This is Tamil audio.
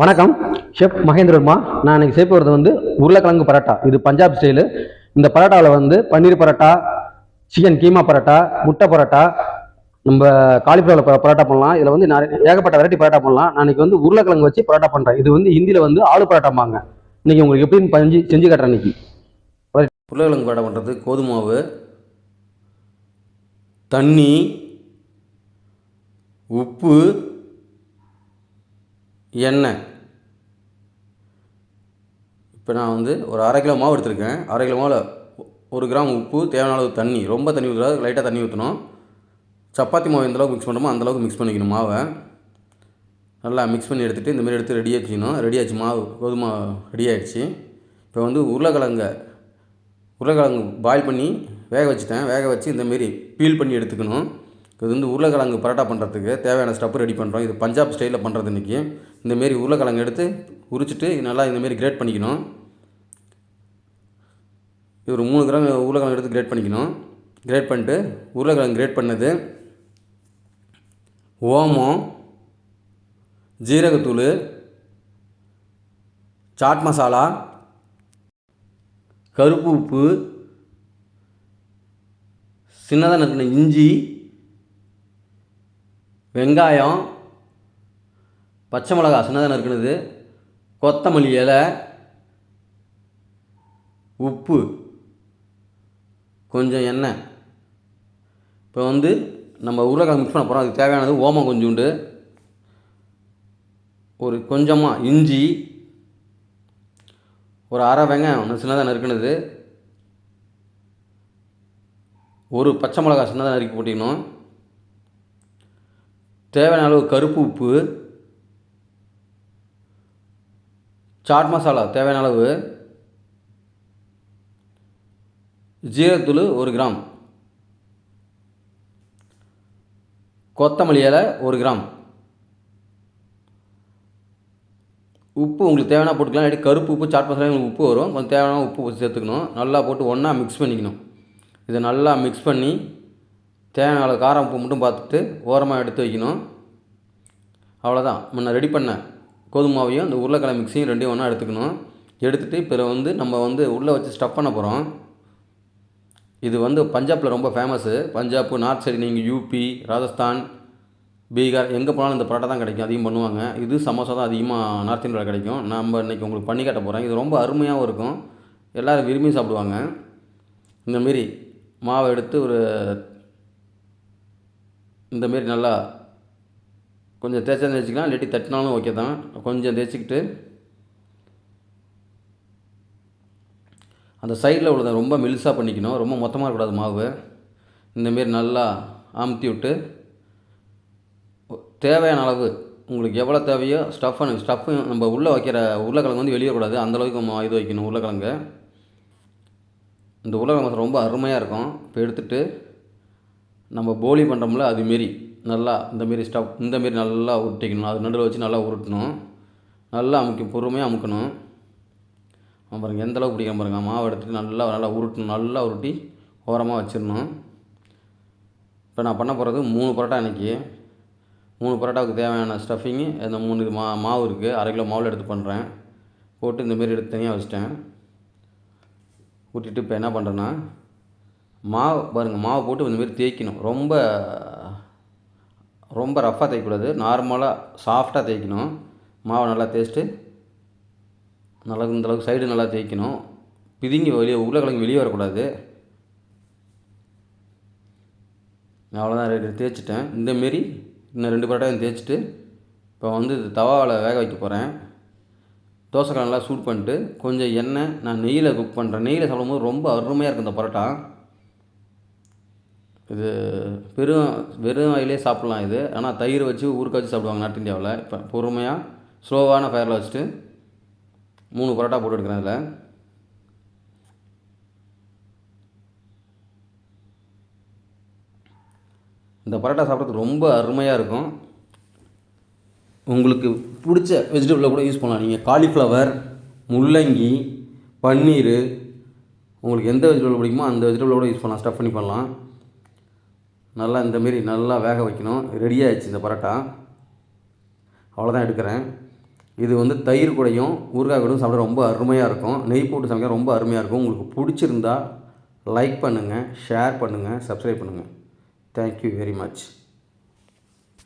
வணக்கம். ஷெஃப் மகேந்திரமா நான் இன்றைக்கி சேர்ப்பு வரது வந்து உருளைக்கிழங்கு பரோட்டா. இது பஞ்சாப் ஸ்டைலு இந்த பரோட்டாவில் வந்து பன்னீர் பரோட்டா சிக்கன் கீமா பரோட்டா முட்டை பரோட்டா நம்ம காலிஃப்ளவர் பரோட்டா பண்ணலாம். இதில் வந்து நிறைய ஏகப்பட்ட வெரைட்டி பரோட்டா பண்ணலாம். நான் இன்றைக்கி வந்து உருளைக்கிழங்கு வச்சு பரோட்டா பண்ணுறேன் இது வந்து ஹிந்தியில் வந்து ஆளு பரோட்டாம்பாங்க இன்றைக்கி உங்களுக்கு எப்படின்னு பஞ்சு செஞ்சு காட்டுறேன் இன்றைக்கி உருளைக்கிழங்கு பரோட்டா பண்ணுறது கோதுமாவு தண்ணி உப்பு எண்ணெய். இப்போ நான் வந்து ஒரு அரை கிலோ மாவு எடுத்திருக்கேன். அரை கிலோ மாவில் ஒரு கிராம் உப்பு தேவையான அளவு தண்ணி ரொம்ப தண்ணி ஊற்றக்கூடாது லைட்டாக தண்ணி ஊற்றணும் சப்பாத்தி மாவு எந்தளவுக்கு மிக்ஸ் பண்ணுறோமோ அந்தளவுக்கு மிக்ஸ் பண்ணிக்கணும் மாவை. நல்லா மிக்ஸ் பண்ணி எடுத்துகிட்டு இந்தமாரி எடுத்து ரெடி வச்சுக்கணும் ரெடி ஆச்சு மாவு கோதுமை ரெடி ஆகிடுச்சு இப்போ வந்து உருளைக்கிழங்க உருளைக்கிழங்கு பாயில் பண்ணி வேக வச்சுட்டேன். வேக வச்சு இந்தமாரி பீல் பண்ணி எடுத்துக்கணும். இது வந்து உருளைக்கிழங்கு பரோட்டா பண்ணுறதுக்கு தேவையான ஸ்டப்பு ரெடி பண்ணுறோம் இது பஞ்சாப் ஸ்டைலில் பண்ணுறது இன்றைக்கி இந்தமாரி உருளைக்கிழங்கு எடுத்து உரிச்சிட்டு நல்லா இந்தமாரி கிரேட் பண்ணிக்கணும். ஒரு மூணு கிராம் உருளைக்கிழங்கு எடுத்து கிரேட் பண்ணிக்கணும். கிரேட் பண்ணிட்டு உருளைக்கிழங்கு கிரேட் பண்ணது. ஓமம் ஜீரகத்தூள் சாட் மசாலா கருப்பு உப்பு சின்னதாக நறுக்கின இஞ்சி வெங்காயம் பச்சை மிளகா சின்னதாக நறுக்கினது கொத்தமல்லி இலை உப்பு. கொஞ்சம் எண்ணெய் இப்போ வந்து நம்ம உருளைக்கிழங்கு மிக்ஸ் பண்ண போகிறோம் அதுக்கு தேவையானது ஓமம் கொஞ்சோண்டு. ஒரு கொஞ்சமாக இஞ்சி ஒரு அரை வெங்காயம் ஒன்று சின்னதாக நறுக்கினது. ஒரு பச்சை மிளகா சின்னதாக நறுக்கி போட்டிக்கணும் தேவையான அளவு கருப்பு உப்பு. சாட் மசாலா தேவையான அளவு. ஜீரத்தூள் ஒரு கிராம். கொத்தமல்லி இலை ஒரு கிராம். உப்பு உங்களுக்கு தேவையான போட்டுக்கலாம். இல்லாட்டி கருப்பு உப்பு சாட் மசாலா உங்களுக்கு உப்பு வரும். கொஞ்சம் தேவையான உப்பு சேர்த்துக்கணும். நல்லா போட்டு ஒன்றா மிக்ஸ் பண்ணிக்கணும். இதை நல்லா மிக்ஸ் பண்ணி தேவையான அளவு காரம் உப்பு மட்டும் பார்த்துட்டு ஓரமாக எடுத்து வைக்கணும். அவ்வளோதான் முன்ன ரெடி பண்ண கோதுமை மாவையும் இந்த உருளைக்கிழங்கு மிக்ஸையும் ரெண்டையும் ஒன்றா எடுத்துக்கணும். எடுத்துகிட்டு பிறகு வந்து நம்ம வந்து உள்ளே வச்சு ஸ்டஃப் பண்ண போகிறோம் இது வந்து பஞ்சாபில் ரொம்ப ஃபேமஸ்ஸு பஞ்சாப் நார்த் சைடு நீங்கள் யூபி ராஜஸ்தான் பீகார் எங்கே போனாலும் இந்த பரோட்டா தான் கிடைக்கும் அதிகம் பண்ணுவாங்க. இது சமோசா தான் அதிகமாக நார்த் இந்தியாவில் கிடைக்கும். நம்ம இன்றைக்கி உங்களுக்கு பண்ணி காட்ட போகிறேன் இது ரொம்ப அருமையாகவும் இருக்கும். எல்லோரும் விரும்பி சாப்பிடுவாங்க. இந்தமாரி மாவை எடுத்து ஒரு இந்தமாரி நல்லா கொஞ்சம் தேய்ச்சா தேய்ச்சிக்கலாம் இல்லாட்டி தட்டினாலும் ஓகே தான். கொஞ்சம் தேய்ச்சிக்கிட்டு அந்த சைடில் உள்ளதை ரொம்ப மெலிசாக பண்ணிக்கணும். ரொம்ப மொத்தமாக இருக்கக்கூடாது மாவு. இந்தமாரி நல்லா அமுத்தி விட்டு தேவையான அளவு உங்களுக்கு எவ்வளோ தேவையோ ஸ்டஃப் ஸ்டஃப்பு நம்ம உள்ளே வைக்கிற உருளைக்கிழங்கு வந்து வெளியே கூடாது அந்தளவுக்கு நம்ம இது வைக்கணும் உருளைக்கிழங்கு. இந்த உருளைக்கிழங்கு ரொம்ப அருமையாக இருக்கும். இப்போ எடுத்துட்டு நம்ம போலி பண்ணுறோம்ல அதுமாரி நல்லா இந்தமாரி ஸ்டஃப் இந்தமாரி நல்லா உருட்டிக்கணும். அது நடுவில் வச்சு நல்லா உருட்டணும். நல்லா அமுக்கி பொறுமையாக அமுக்கணும். பாருங்கள் எந்த பிடிக்கும் பாருங்கள் மாவு எடுத்துகிட்டு நல்லா நல்லா உருட்டணும் நல்லா உருட்டி ஓரமாக வச்சிடணும். இப்போ நான் பண்ண போகிறது மூணு பரோட்டா இன்றைக்கி மூணு பரோட்டாவுக்கு தேவையான ஸ்டஃபிங்கு இந்த மூணு மா மாவு இருக்குது அரை கிலோ மாவில் எடுத்து பண்ணுறேன் போட்டு இந்தமாரி எடுத்து தனியாக வச்சிட்டேன். ஊட்டிட்டு இப்போ என்ன பண்ணுறேன்னா மாவு பாருங்கள் மாவு போட்டு இந்தமாரி தேய்க்கணும். ரொம்ப ரொம்ப ரஃப்பாக தேய்க்கக்கூடாது. நார்மலாக சாஃப்டாக தேய்க்கணும். மாவை நல்லா தேய்ச்சிட்டு நல்லா இந்தளவுக்கு சைடு நல்லா தேய்க்கணும். பிதுங்கி வெளியே உருளைக்கிழங்கு வெளியே வரக்கூடாது. அவ்வளோதான் ரெண்டு தேய்ச்சிட்டேன். இந்தமாரி இன்னும் ரெண்டு பரோட்டாயும் தேய்ச்சிட்டு இப்போ வந்து தவாவில் வேக வைக்க போகிறேன் தோசைக்கல் நல்லா சூட் பண்ணிட்டு கொஞ்சம் எண்ணெய் நான் நெய்யில் குக் பண்ணுறேன் நெய்யில் சாப்பிடும்போது ரொம்ப அருமையாக இருக்கும் இந்த பரோட்டா. இது வெறும் வெறும் வாயிலே சாப்பிட்லாம் இது. ஆனால் தயிர் வச்சு ஊறுக்க வச்சு சாப்பிடுவாங்க நார்த் இந்தியாவில். இப்போ பொறுமையாக ஸ்லோவான ஃபயரில் வச்சுட்டு மூணு பரோட்டா போட்டு எடுக்கிறேன் அதில். இந்த பரோட்டா சாப்பிட்றதுக்கு ரொம்ப அருமையாக இருக்கும். உங்களுக்கு பிடிச்ச வெஜிடபிளை கூட யூஸ் பண்ணலாம். நீங்கள் காலிஃப்ளவர் முள்ளங்கி பன்னீர் உங்களுக்கு எந்த வெஜிடபிள் பிடிக்குமோ அந்த வெஜிடபிளை கூட யூஸ் பண்ணலாம். ஸ்டஃப் பண்ணி பண்ணலாம். நல்லா இந்தமாரி நல்லா வேக வைக்கணும். ரெடி இந்த பரோட்டா. அவ்வளோதான் எடுக்கிறேன். இது வந்து தயிர் கூடையும் ஊறுகாய் கூடையும் சாப்பிட ரொம்ப அருமையாக இருக்கும். நெய் போட்டு சமைக்க ரொம்ப அருமையாக இருக்கும். உங்களுக்கு பிடிச்சிருந்தா லைக் பண்ணுங்கள் ஷேர் பண்ணுங்கள் சப்ஸ்கிரைப் பண்ணுங்கள் தேங்க்யூ வெரி மச்